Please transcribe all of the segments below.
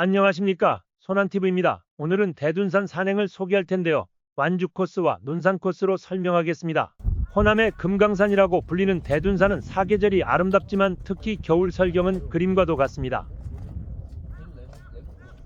안녕하십니까. 소난TV입니다. 오늘은 대둔산 산행을 소개할 텐데요. 완주 코스와 논산 코스로 설명하겠습니다. 호남의 금강산이라고 불리는 대둔산은 사계절이 아름답지만 특히 겨울 설경은 그림과도 같습니다.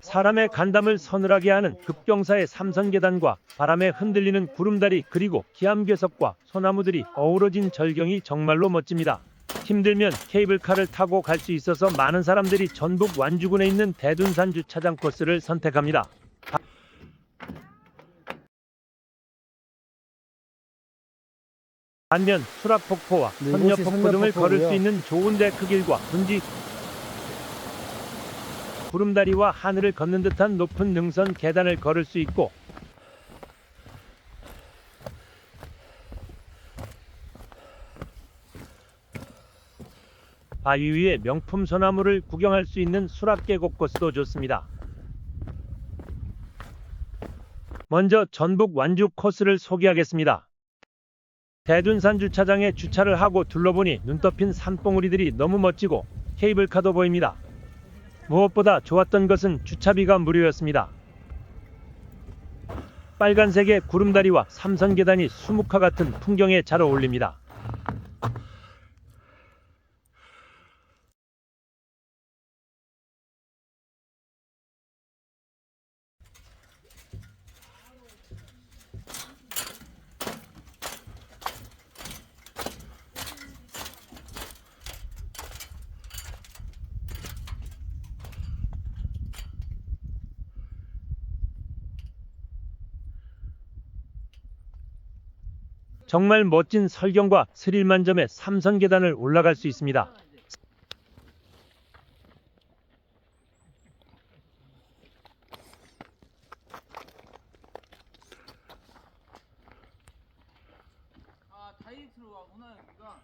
사람의 간담을 서늘하게 하는 급경사의 삼선계단과 바람에 흔들리는 구름다리 그리고 기암괴석과 소나무들이 어우러진 절경이 정말로 멋집니다. 힘들면 케이블카를 타고 갈 수 있어서 많은 사람들이 전북 완주군에 있는 대둔산 주차장 코스를 선택합니다. 반면 수락폭포와 네, 선녀폭포 등을 걸을 수. 있는 좋은 데크길과 분지 구름다리와 하늘을 걷는 듯한 높은 능선 계단을 걸을 수 있고 바위 위에 명품 소나무를 구경할 수 있는 수락계곡 코스도 좋습니다. 먼저 전북 완주 코스를 소개하겠습니다. 대둔산 주차장에 주차를 하고 둘러보니 눈 덮인 산봉우리들이 너무 멋지고 케이블카도 보입니다. 무엇보다 좋았던 것은 주차비가 무료였습니다. 빨간색의 구름다리와 삼선 계단이 수묵화 같은 풍경에 잘 어울립니다. 정말 멋진 설경과 스릴 만점의 삼선 계단을 올라갈 수 있습니다. 아 다이어트로 가구나 여기가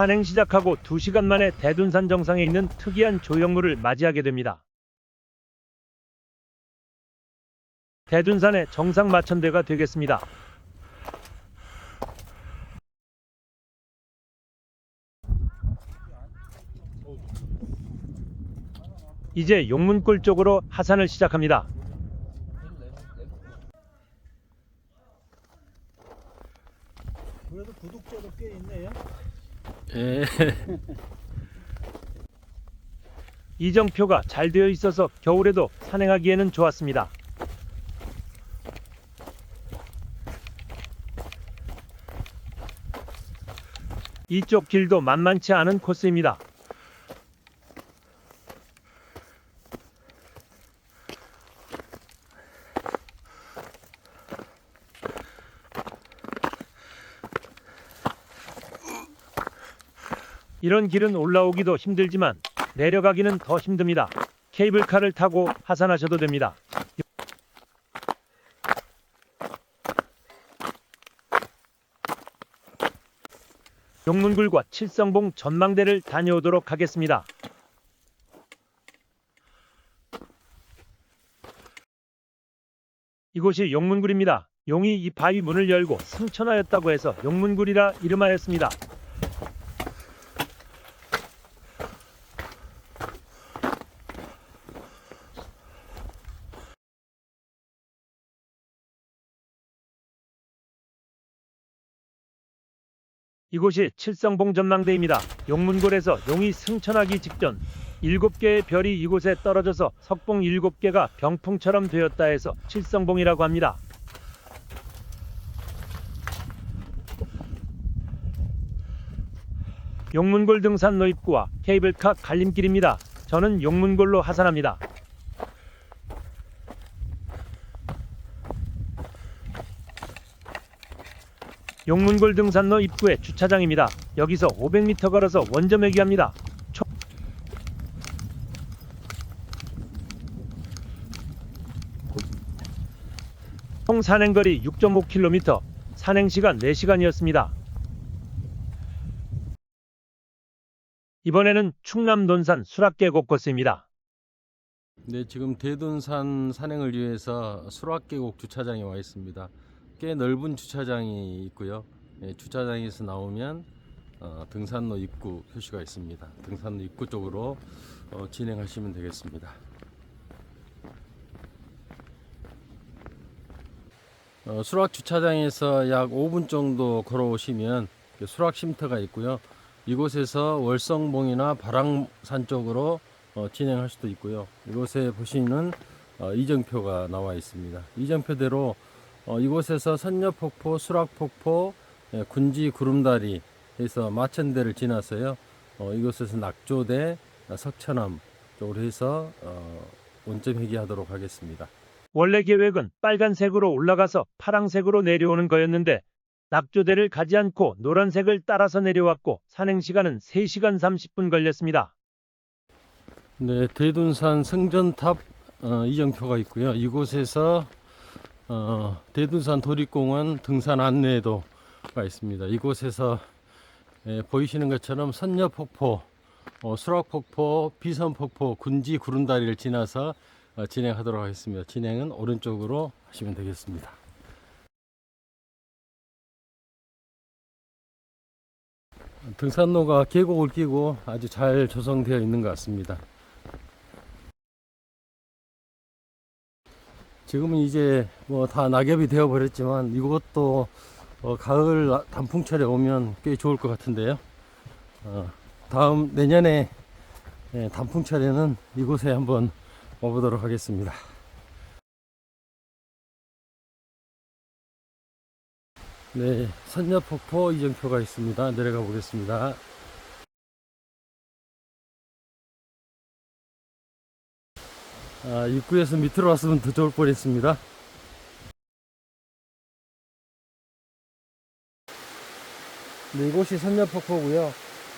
산행 시작하고 2시간 만에 대둔산 정상에 있는 특이한 조형물을 맞이하게 됩니다. 대둔산의 정상 마천대가 되겠습니다. 이제 용문골 쪽으로 하산을 시작합니다. 그래도 구독자도 꽤 있네요. 예. 이정표가 잘 되어 있어서 겨울에도 산행하기에는 좋았습니다. 이쪽 길도 만만치 않은 코스입니다. 이런 길은 올라오기도 힘들지만 내려가기는 더 힘듭니다. 케이블카를 타고 하산하셔도 됩니다. 용문굴과 칠성봉 전망대를 다녀오도록 하겠습니다. 이곳이 용문굴입니다. 용이 이 바위 문을 열고 승천하였다고 해서 용문굴이라 이름하였습니다. 이곳이 칠성봉 전망대입니다. 용문골에서 용이 승천하기 직전 일곱 개의 별이 이곳에 떨어져서 석봉 일곱 개가 병풍처럼 되었다 해서 칠성봉이라고 합니다. 용문골 등산 로 입구와 케이블카 갈림길입니다. 저는 용문골로 하산합니다. 용문골 등산로 입구의 주차장입니다. 여기서 500m 걸어서 원점에 기합니다. 총 산행거리 6.5km, 산행시간 4시간이었습니다. 이번에는 충남 논산 수락계곡 코스입니다. 네, 지금 대둔산 산행을 위해서 수락계곡 주차장에 와 있습니다. 꽤 넓은 주차장이 있고요. 예, 주차장에서 나오면 어, 등산로 입구 표시가 있습니다. 등산로 입구 쪽으로 어, 진행하시면 되겠습니다. 어, 수락 주차장에서 약 5분 정도 걸어오시면 그 수락 쉼터가 있고요. 이곳에서 월성봉이나 바랑산 쪽으로 어, 진행할 수도 있고요. 이곳에 보시는 어, 이정표가 나와 있습니다. 이정표대로 어, 이곳에서 선녀폭포, 수락폭포, 예, 군지 구름다리 해서 마천대를 지나서요. 어, 이곳에서 낙조대, 어, 석천암 쪽으로 해서 어, 원점 회귀하도록 하겠습니다. 원래 계획은 빨간색으로 올라가서 파랑색으로 내려오는 거였는데 낙조대를 가지 않고 노란색을 따라서 내려왔고 산행 시간은 3시간 30분 걸렸습니다. 네, 대둔산 성전탑 어, 이정표가 있고요. 이곳에서 어, 대둔산 도립공원 등산 안내도가 있습니다. 이곳에서 예, 보이시는 것처럼 선녀폭포, 어, 수락폭포, 비선폭포, 군지 구름다리를 지나서 어, 진행하도록 하겠습니다. 진행은 오른쪽으로 하시면 되겠습니다. 등산로가 계곡을 끼고 아주 잘 조성되어 있는 것 같습니다. 지금은 이제 뭐 다 낙엽이 되어 버렸지만 이것도 어, 가을 나- 단풍철에 오면 꽤 좋을 것 같은데요. 어, 다음 내년에 예, 단풍철에는 이곳에 한번 와보도록 하겠습니다. 네, 선녀폭포 이정표가 있습니다. 내려가 보겠습니다. 아, 입구에서 밑으로 왔으면 더 좋을 뻔했습니다. 네, 이곳이 선녀폭포고요.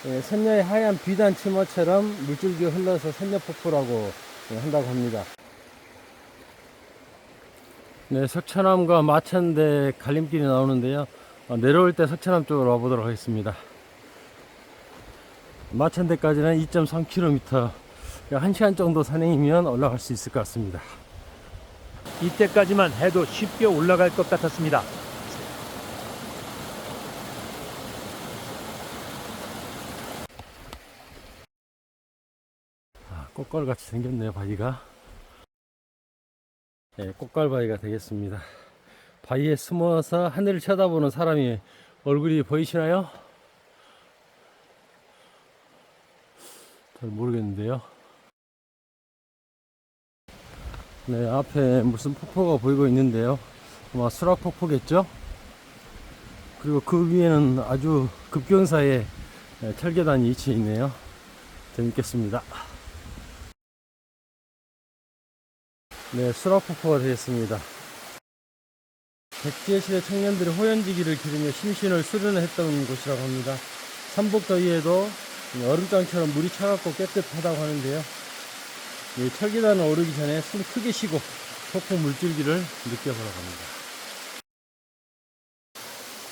예, 선녀의 하얀 비단 치마처럼 물줄기가 흘러서 선녀폭포라고 예, 한다고 합니다. 네, 석천암과 마천대 갈림길이 나오는데요. 어, 내려올 때 석천암 쪽으로 와보도록 하겠습니다. 마천대까지는 2.3km, 1시간 정도 산행이면 올라갈 수 있을 것 같습니다. 이때까지만 해도 쉽게 올라갈 것 같았습니다. 아, 꽃갈 같이 생겼네요, 바위가. 네, 꽃갈 바위가 되겠습니다. 바위에 숨어서 하늘을 쳐다보는 사람이 얼굴이 보이시나요? 잘 모르겠는데요. 네, 앞에 무슨 폭포가 보이고 있는데요. 아마 수락폭포겠죠? 그리고 그 위에는 아주 급경사의 네, 철계단이 위치해 있네요. 재밌겠습니다. 네, 수락폭포가 되겠습니다. 백제시대 청년들이 호연지기를 기르며 심신을 수련했던 곳이라고 합니다. 삼복더위에도 얼음장처럼 물이 차갑고 깨끗하다고 하는데요. 이 철계단을 오르기 전에 숨 크게 쉬고 폭포 물줄기를 느껴보라고 합니다.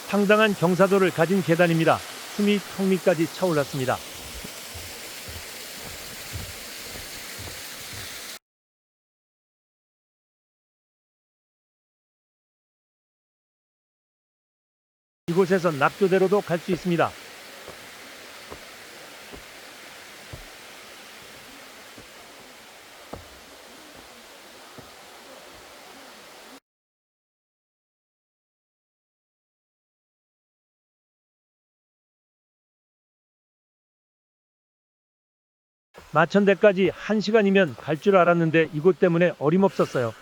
상당한 경사도를 가진 계단입니다. 숨이 턱 밑까지 차올랐습니다. 이곳에서 낙조대로도 갈 수 있습니다. 마천대까지 1시간이면 갈 줄 알았는데 이곳 때문에 어림없었어요.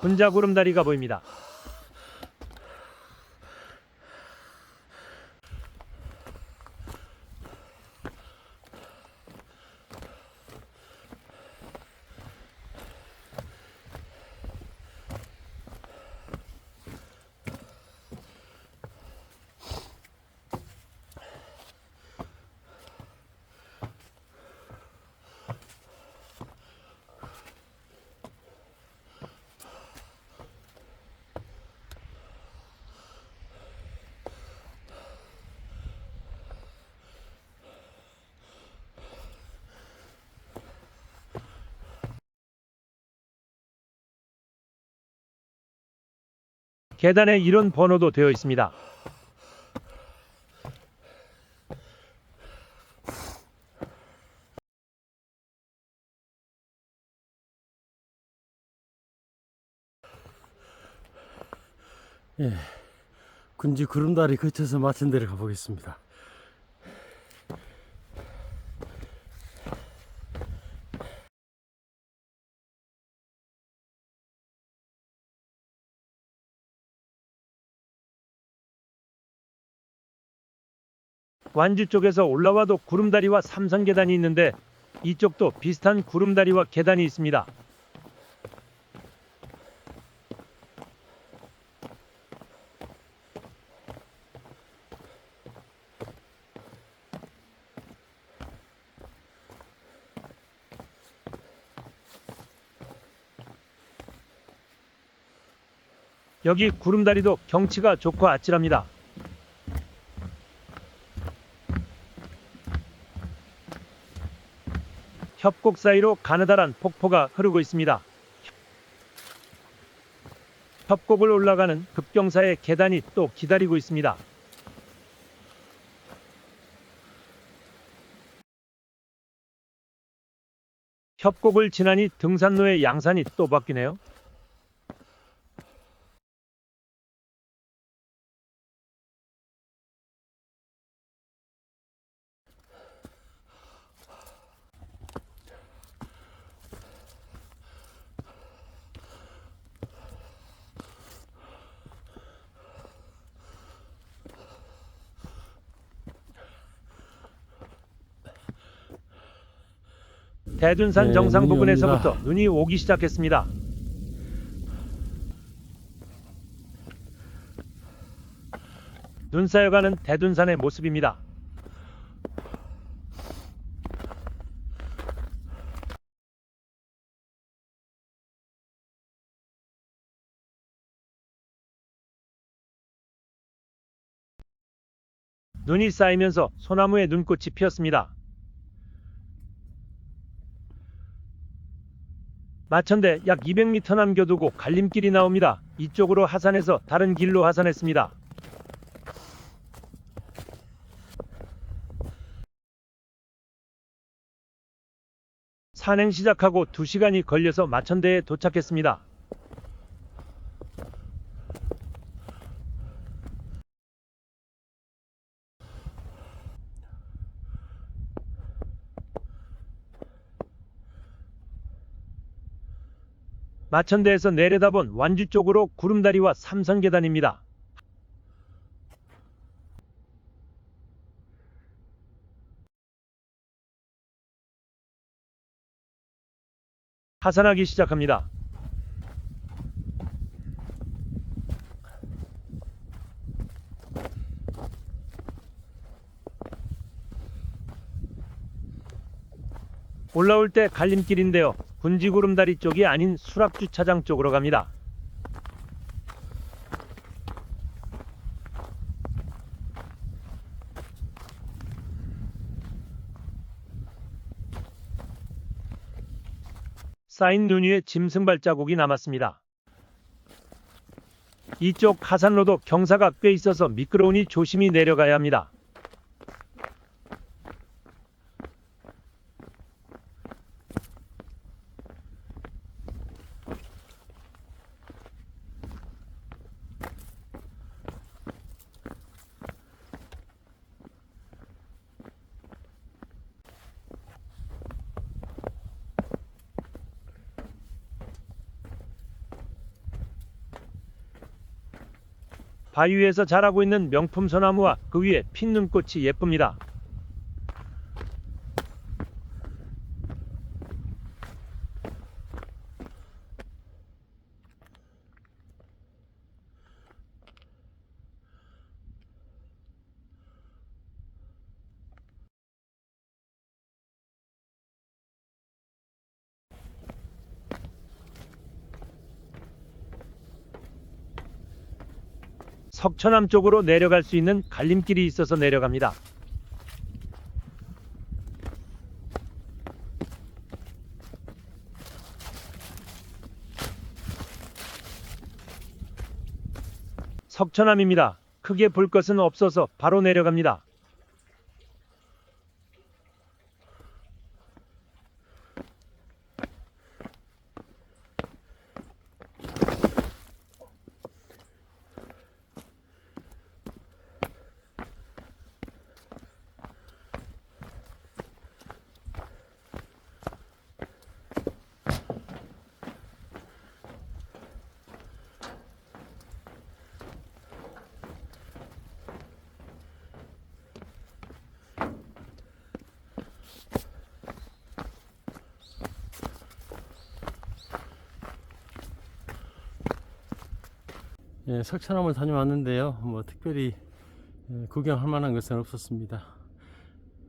분자 구름다리가 보입니다. 계단에 이런 번호도 되어 있습니다. 군지 구름다리 거쳐서 데를 가보겠습니다. 완주 쪽에서 올라와도 구름다리와 삼선 계단이 있는데 이쪽도 비슷한 구름다리와 계단이 있습니다. 여기 구름다리도 경치가 좋고 아찔합니다. 협곡 사이로 가느다란 폭포가 흐르고 있습니다. 협곡을 올라가는 급경사의 계단이 또 기다리고 있습니다. 협곡을 지나니 등산로의 양산이 또 바뀌네요. 대둔산 네, 정상 눈이 부근에서부터 옵니다. 눈이 오기 시작했습니다. 눈 쌓여가는 대둔산의 모습입니다. 눈이 쌓이면서 소나무에 눈꽃이 피었습니다. 마천대 약 200m 남겨두고 갈림길이 나옵니다. 이쪽으로 하산해서 다른 길로 하산했습니다. 산행 시작하고 2시간이 걸려서 마천대에 도착했습니다. 마천대에서 내려다본 완주 쪽으로 구름다리와 삼선 계단입니다. 하산하기 시작합니다. 올라올 때 갈림길인데요. 군지구름다리 쪽이 아닌 수락주차장 쪽으로 갑니다. 쌓인 눈 위에 짐승 발자국이 남았습니다. 이쪽 하산로도 경사가 꽤 있어서 미끄러우니 조심히 내려가야 합니다. 바위 위에서 자라고 있는 명품 소나무와 그 위에 핀 눈꽃이 예쁩니다. 석천암 쪽으로 내려갈 수 있는 갈림길이 있어서 내려갑니다. 석천암입니다. 크게 볼 것은 없어서 바로 내려갑니다. 예, 석천암을 다녀왔는데요. 뭐 특별히 예, 구경할 만한 것은 없었습니다.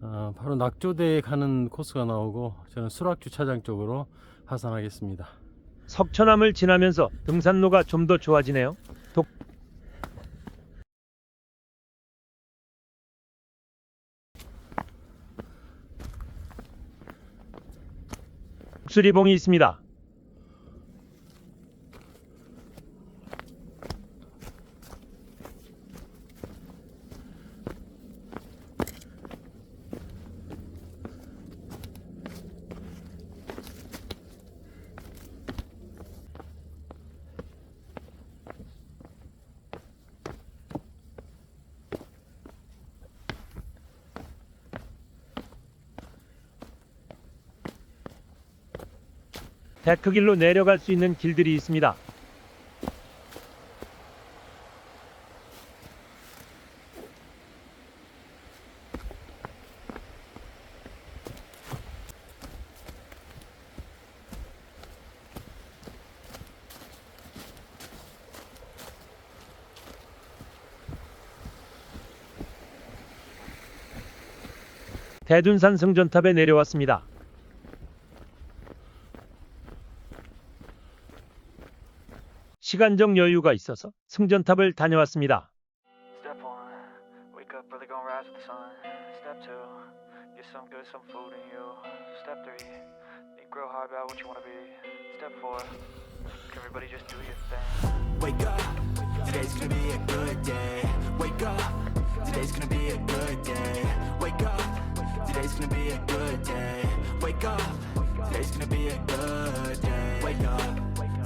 아, 바로 낙조대에 가는 코스가 나오고 저는 수락 주차장 쪽으로 하산하겠습니다. 석천암을 지나면서 등산로가 좀 더 좋아지네요. 독 수리봉이 있습니다. 데크길로 내려갈 수 있는 길들이 있습니다. 대둔산 승전탑에 내려왔습니다. 시간적 여유가 있어서 승전탑을 다녀왔습니다. Today's gonna be a good day. Wake up. Today's gonna be a good day. Wake up.